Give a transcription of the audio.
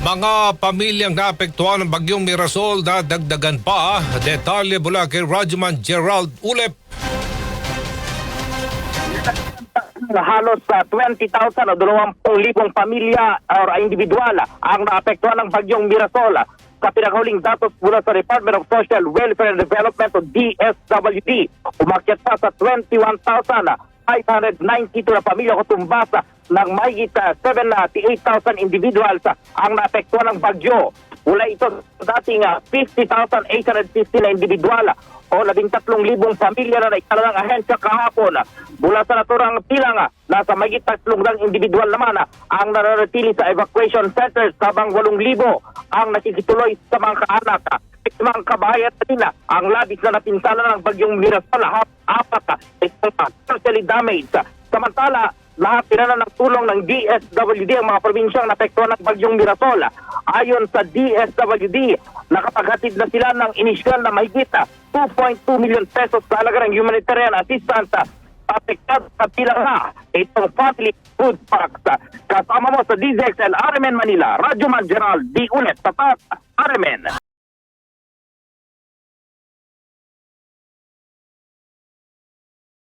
Mga pamilyang naapektuhan ng bagyong Mirasol na dagdagan pa. Detalye mula kay Rajuman Gerald Ulep. halos sa 20,000 o 20,000 pamilya or individual ang naapektuhan ng bagyong Mirasol. Sa pinakahuling datos mula sa Department of Social Welfare and Development o DSWD, umakyat pa sa 21,592 na pamilya o tumbasa ng mahigit ah, 78,000 individuals ah, ang naapektuhan ng bagyo. Mula ito sa dating ah, 50,850 na individual ah, o 13,000 pamilya na naikala ng ahensya kahapon. ah, Mula sa naturang bilang, ah, nasa mahigit 300 individual naman ah, ang nananatili sa evacuation centers habang 8,000 ang nakikituloy sa mga kaanak. Mga kabayan nila ang labis na napinsala ng bagyong Mirasol, hap, apat ah, itong ah, partially damaged. Samantala, lahat pinana ng tulong ng DSWD ang mga probinsyang napektuhan ng bagyong Mirasol. Ayon sa DSWD, nakapaghatid na sila ng inisyal na mahigit ah, 2.2 million pesos sa halaga ng humanitarian assistance apektado sa bilang na itong family food packs. Kasama mo sa DZXL RMN Manila, Radyo Man Gerald, di ulit, tapat, RMN.